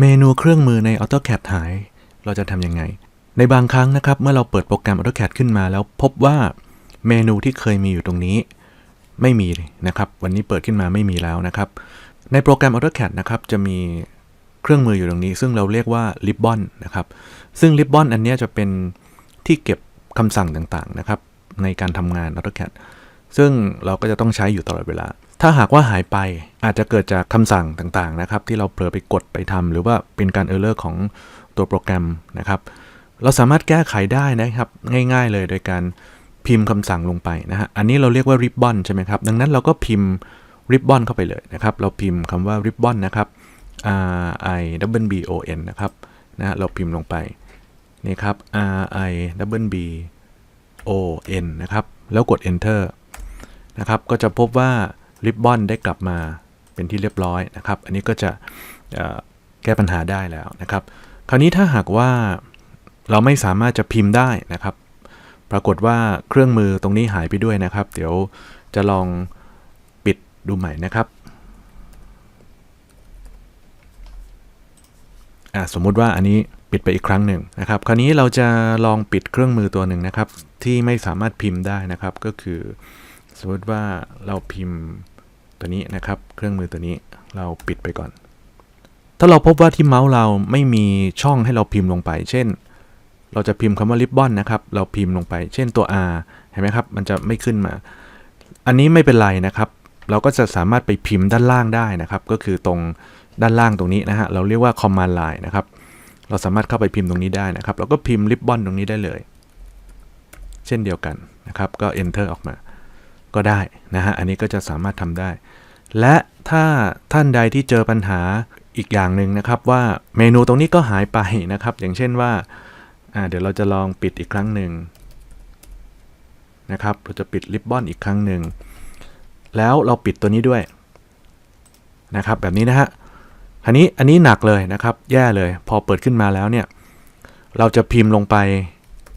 เมนูเครื่องมือใน AutoCAD หาย เราจะทำยังไง ในบางครั้งนะครับ เมื่อเราเปิดโปรแกรม AutoCAD ขึ้นมา แล้วพบว่าเมนูที่เคยมีอยู่ตรงนี้ ไม่มีนะครับ วันนี้เปิดขึ้นมาไม่มีแล้วนะครับ ในโปรแกรม AutoCAD นะครับ จะมีเครื่องมืออยู่ตรงนี้ ซึ่งเราเรียกว่า Ribbon นะครับ ซึ่ง Ribbon อันนี้จะเป็นที่เก็บคำสั่งต่างๆนะครับ ในการทำงาน AutoCAD ซึ่งเราก็จะต้องใช้อยู่ตลอดเวลา ถ้าหากว่าหายไปอาจจะเกิดจากคำสั่งต่างๆนะครับ ที่เราเผลอไปกดไปทำหรือว่าเป็นการเออร์เลอร์ของตัวโปรแกรมนะครับ เราสามารถแก้ไขได้นะครับ ง่ายๆเลยโดยการพิมพ์คำสั่งลงไปนะฮะอันนี้เราเรียกว่า ribbon ใช่ไหมครับ ดังนั้นเราก็พิมพ์ ribbon เข้าไปเลยนะครับ เราพิมพ์คำว่า ribbon นะครับ r i w b o n นะครับนะฮะเราพิมพ์ลงไปนี่ครับ r i w b o n นะครับ แล้วกด enter นะครับ ก็จะพบว่า ribbon ได้กลับมาเป็นที่เรียบร้อยนะครับ อันนี้ก็จะแก้ปัญหาได้แล้วนะครับ คราวนี้ถ้าหากว่าเราไม่สามารถจะพิมพ์ได้นะครับ ปรากฏว่าเครื่องมือตรงนี้หายไปด้วยนะครับ เดี๋ยวจะลองปิดดูใหม่นะครับสมมุติว่าอันนี้ปิดไปอีกครั้งหนึ่งนะครับ คราวนี้เราจะลองปิดเครื่องมือตัวหนึ่งนะครับ ที่ไม่สามารถพิมพ์ได้นะครับ ก็คือ สมมติว่าเราพิมพ์ ตัวนี้นะครับ เครื่องมือตัวนี้เราปิดไปก่อน ถ้าเราพบว่าที่เมาส์เราไม่มีช่องให้เราพิมพ์ลงไป เช่น เราจะพิมพ์คำว่า ribbon นะครับ เราพิมพ์ลงไป เช่นตัว R เห็นไหมครับ มันจะไม่ขึ้นมา อันนี้ไม่เป็นไรนะครับ เราก็จะสามารถไปพิมพ์ด้านล่างได้นะครับ ก็คือตรงด้านล่างตรงนี้นะฮะ เราเรียกว่า command line นะครับ เราสามารถเข้าไปพิมพ์ตรงนี้ได้นะครับ เราก็พิมพ์ ribbon ตรงนี้ได้เลย เช่นเดียวกันนะครับ ก็ enter ออกมา ก็ได้นะฮะ อันนี้ก็จะสามารถทำได้ และถ้าท่านใดที่เจอปัญหาอีกอย่างหนึ่งนะครับว่าเมนูตรงนี้ก็หายไปนะครับ อย่างเช่นว่าอ่าเดี๋ยวเราจะลองปิดอีกครั้งหนึ่งนะครับเราจะปิดริบบอนอีกครั้งหนึ่งแล้วเราปิดตัวนี้ด้วยนะครับ แบบนี้นะฮะอันนี้อันนี้หนักเลยนะครับ แย่เลย พอเปิดขึ้นมาแล้วเนี่ย เราจะพิมพ์ลงไป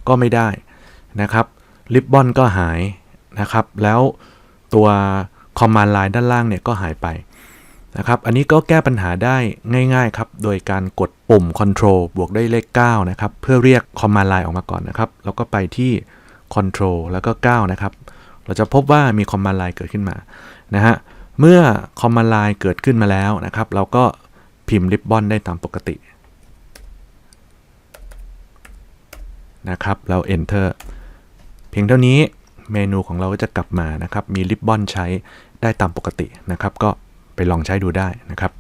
ก็ไม่ได้นะครับริบบอนก็หาย นะครับ แล้วตัว command line ด้านล่างเนี่ยก็หายไปนะครับ อันนี้ก็แก้ปัญหาได้ง่ายๆครับ โดยการกดปุ่ม control บวกด้วยเลข 9 นะครับ เพื่อเรียก command line ออกมาก่อนนะครับ แล้วก็ไปที่ control แล้วก็ 9 นะครับ เราจะพบว่ามี command line เกิดขึ้นมา นะฮะ เมื่อ command line เกิดขึ้นมาแล้วนะครับ เราก็พิมพ์ ribbon ได้ตามปกตินะครับ เรา enter เพียงเท่านี้ เมนูของเราก็จะกลับมานะครับ มีริบบอนใช้ได้ตามปกตินะครับ ก็ไปลองใช้ดูได้นะครับ